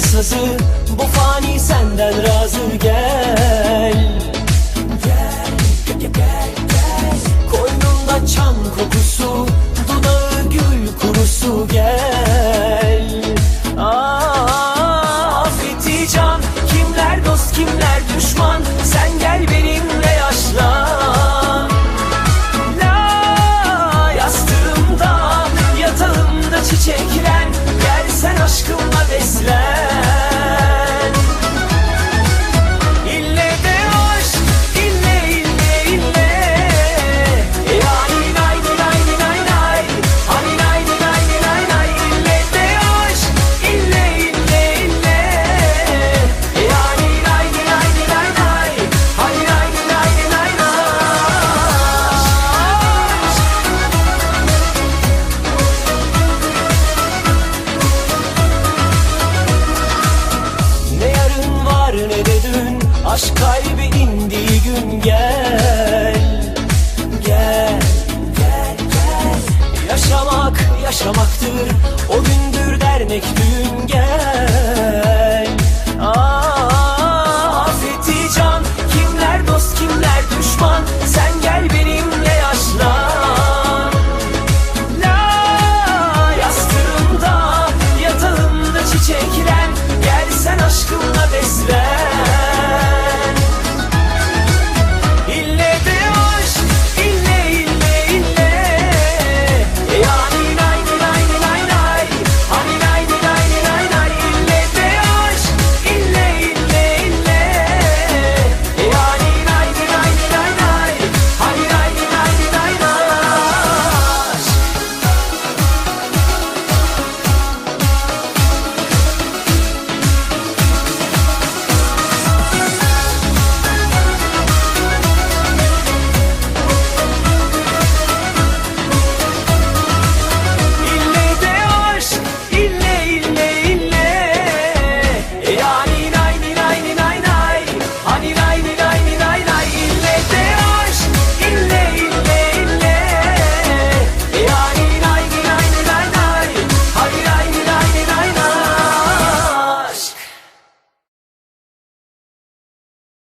sazı Bu fani senden razı gel. Gel, gel, gel, gel Koynunda çam kokusu Dudağı gül kurusu gel. Aa, Affeti can Kimler dost kimler düşman var ne de dün Aşk kalbi indiği gün gel. Gel, gel, gel. Yaşamak yaşamaktır O gündür dernek düğün gel